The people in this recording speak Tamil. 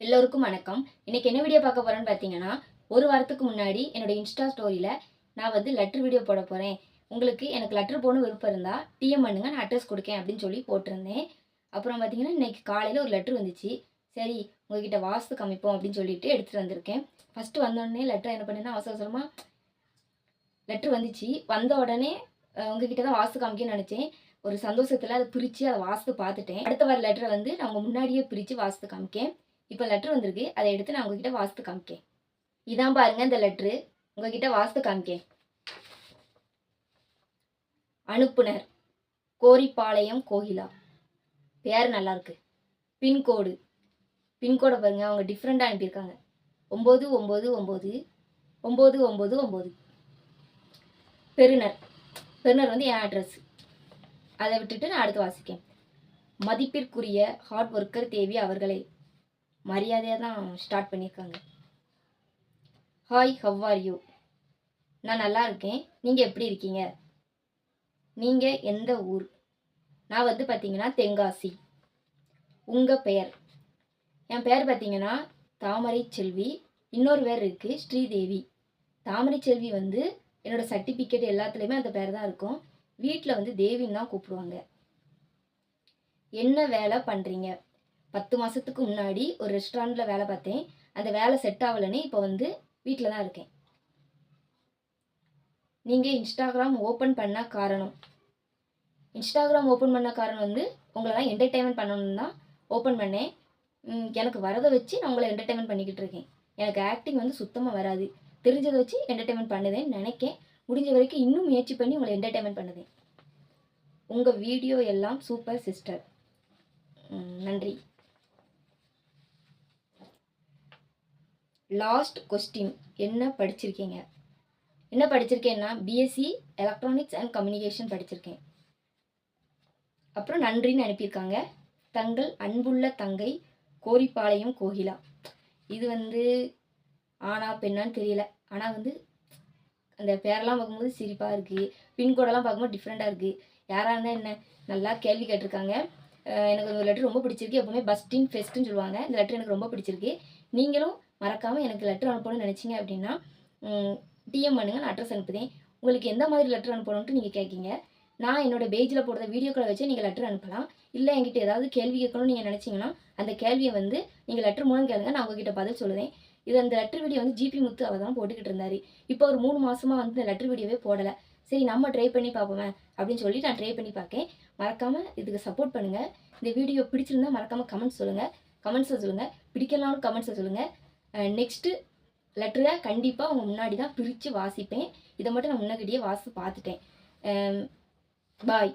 எல்லோருக்கும் வணக்கம். இன்னைக்கு என்ன வீடியோ பார்க்க போறேன்னு பார்த்தீங்கன்னா ஒரு வாரத்துக்கு முன்னாடி என்னோட இன்ஸ்டா ஸ்டோரியில் நான் வந்து லெட்டர் வீடியோ போட போகிறேன் உங்களுக்கு எனக்கு லெட்டர் போகணும் விருப்பம் இருந்தால் டிஎம் பண்ணுங்க நான் அட்ரஸ் கொடுக்கேன் அப்படின்னு சொல்லி போட்டிருந்தேன். அப்புறம் பார்த்தீங்கன்னா இன்னைக்கு காலையில் ஒரு லெட்டர் வந்துச்சு. சரி உங்ககிட்ட வாஸ்து காமிப்போம் அப்படின்னு சொல்லிட்டு எடுத்துகிட்டு வந்திருக்கேன். ஃபஸ்ட்டு வந்தோடனே லெட்டர் என்ன பண்ணேன்னா அவசர அவசரமாக லெட்டர் வந்துச்சு. வந்த உடனே உங்ககிட்ட தான் வாசு காமிக்கன்னு நினச்சேன். ஒரு சந்தோஷத்தில் அதை பிரித்து அதை வாசித்து பார்த்துட்டேன். அடுத்த வர லெட்டரை வந்து நான் உங்கள் முன்னாடியே பிரித்து வாசித்து காமிக்கேன். இப்போ லெட்ரு வந்திருக்கு. அதை எடுத்து நான் உங்ககிட்ட வாஸ்து காமிக்கேன். இதான் பாருங்க இந்த லெட்ரு உங்ககிட்ட வாஸ்து காமிக்கேன். அனுப்புனர். கோரிப்பாளையம் கோகிலா. பேர் நல்லா இருக்கு. பின்கோடு பின்கோடை பாருங்க அவங்க டிஃப்ரெண்டாக அனுப்பியிருக்காங்க. ஒம்பது ஒம்பது ஒம்பது. ஒம்பது ஒம்பது ஒம்பது. பெருனர் பெருனர் வந்து என் அட்ரஸ் அதை விட்டுட்டு நான் அடுத்து வாசிக்கேன். மதிப்பிற்குரிய ஹார்ட் ஒர்க்கர் தேவி அவர்களை. மரியாதையாக தான் ஸ்டார்ட் பண்ணியிருக்காங்க. ஹாய் ஹவ் ஆர் யூ நான் நல்லா இருக்கேன். நீங்கள் எப்படி இருக்கீங்க? நீங்கள் எந்த ஊர்? நான் வந்து பார்த்தீங்கன்னா தென்காசி. உங்கள் பெயர்? என் பெயர் பார்த்தீங்கன்னா தாமரை செல்வி. இன்னொரு பேர் இருக்குது ஸ்ரீதேவி. தாமரை செல்வி வந்து என்னோட சர்டிஃபிகேட் எல்லாத்துலேயுமே அந்த பேர் தான் இருக்கும். வீட்டில் வந்து தேவின்னு தான் கூப்பிடுவாங்க. என்ன வேலை பண்ணுறீங்க பத்து மாதத்துக்கு முன்னாடி ஒரு ரெஸ்டாரண்ட்டில் வேலை பார்த்தேன். அந்த வேலை செட் ஆகலைன்னு இப்போ வந்து வீட்டில் தான் இருக்கேன். நீங்கள் இன்ஸ்டாகிராம் ஓப்பன் பண்ண காரணம். இன்ஸ்டாகிராம் ஓப்பன் பண்ண காரணம் வந்து உங்களெல்லாம் என்டர்டெயின்மெண்ட் என்டர்டைன்மெண்ட் பண்ணணும்னு தான் ஓப்பன் பண்ணேன். எனக்கு வரதை வச்சு நான் உங்களை என்டர்டெயின்மெண்ட் பண்ணிக்கிட்டு இருக்கேன். எனக்கு ஆக்டிங் வந்து சுத்தமாக வராது. தெரிஞ்சதை வச்சு என்டர்டெயின்மெண்ட் பண்ணுதேன்னு நினைக்கேன். முடிஞ்ச வரைக்கும் இன்னும் முயற்சி பண்ணி உங்களை என்டர்டெயின்மெண்ட் பண்ணுதேன் உங்கள் வீடியோ எல்லாம் சூப்பர் சிஸ்டர் நன்றி. லாஸ்ட் கொஸ்டின் என்ன படிச்சிருக்கீங்க? என்ன படிச்சிருக்கேன்னா பிஎஸ்சி எலக்ட்ரானிக்ஸ் அண்ட் கம்யூனிகேஷன் படிச்சிருக்கேன். அப்புறம் நன்றின்னு அனுப்பியிருக்காங்க. தங்கள் அன்புள்ள தங்கை கோரிப்பாளையம் கோகிலா. இது வந்து ஆனா பெண்ணான்னு தெரியல. ஆனால் வந்து அந்த பேரெல்லாம் பார்க்கும்போது சிரிப்பாக இருக்குது பின்கோடெல்லாம் பார்க்கும்போது டிஃப்ரெண்ட்டாக இருக்குது யாராக இருந்தால் என்ன? நல்லா கேள்வி கேட்டிருக்காங்க. எனக்கு ஒரு லெட்டர் ரொம்ப பிடிச்சிருக்கு. எப்பவுமே பஸ்டின் ஃபெஸ்ட்டுன்னு சொல்லுவாங்க. இந்த லெட்டர் எனக்கு ரொம்ப பிடிச்சிருக்கு. நீங்களும் மறக்காமல் எனக்கு லெட்டர் அனுப்பணும்னு நினச்சிங்க அப்படின்னா டிஎம் பண்ணுங்க நான் அட்ரஸ் அனுப்புதேன். உங்களுக்கு எந்த மாதிரி லெட்டர் அனுப்பணும்ட்டு நீங்கள் கேட்கீங்க நான் என்னோட பேஜில் போடுற வீடியோக்களை வச்சு நீங்கள் லெட்டர் அனுப்பலாம். இல்லை என்கிட்ட ஏதாவது கேள்வி கேட்கணும்னு நீங்கள் நினச்சிங்கன்னா அந்த கேள்வியை வந்து நீங்கள் லெட்டர் மூலம் கேளுங்க நான் உங்ககிட்ட பதில் சொல்லுவேன். இது அந்த லெட்டர் வீடியோ வந்து ஜிபி முத்து அவர் தான் போட்டுக்கிட்டு இருந்தார். இப்போ ஒரு மூணு மாதமாக வந்து இந்த லெட்டர் வீடியோவே போடலை. சரி நம்ம ட்ரை பண்ணி பார்ப்போமே அப்படின்னு சொல்லி நான் ட்ரை பண்ணி பார்க்கேன். மறக்காமல் இதுக்கு சப்போர்ட் பண்ணுங்கள் இந்த வீடியோ பிடிச்சிருந்தா மறக்காமல் கமெண்ட்ஸ் சொல்லுங்கள் கமெண்ட்ஸை சொல்லுங்கள் பிடிக்கலாம்னு கமெண்ட்ஸை சொல்லுங்கள் நெக்ஸ்ட்டு லெட்டரை கண்டிப்பாக உங்கள் முன்னாடி தான் பிரித்து வாசிப்பேன். இதை மட்டும் நான் முன்னாடியே வாசி பார்த்துட்டேன். பாய்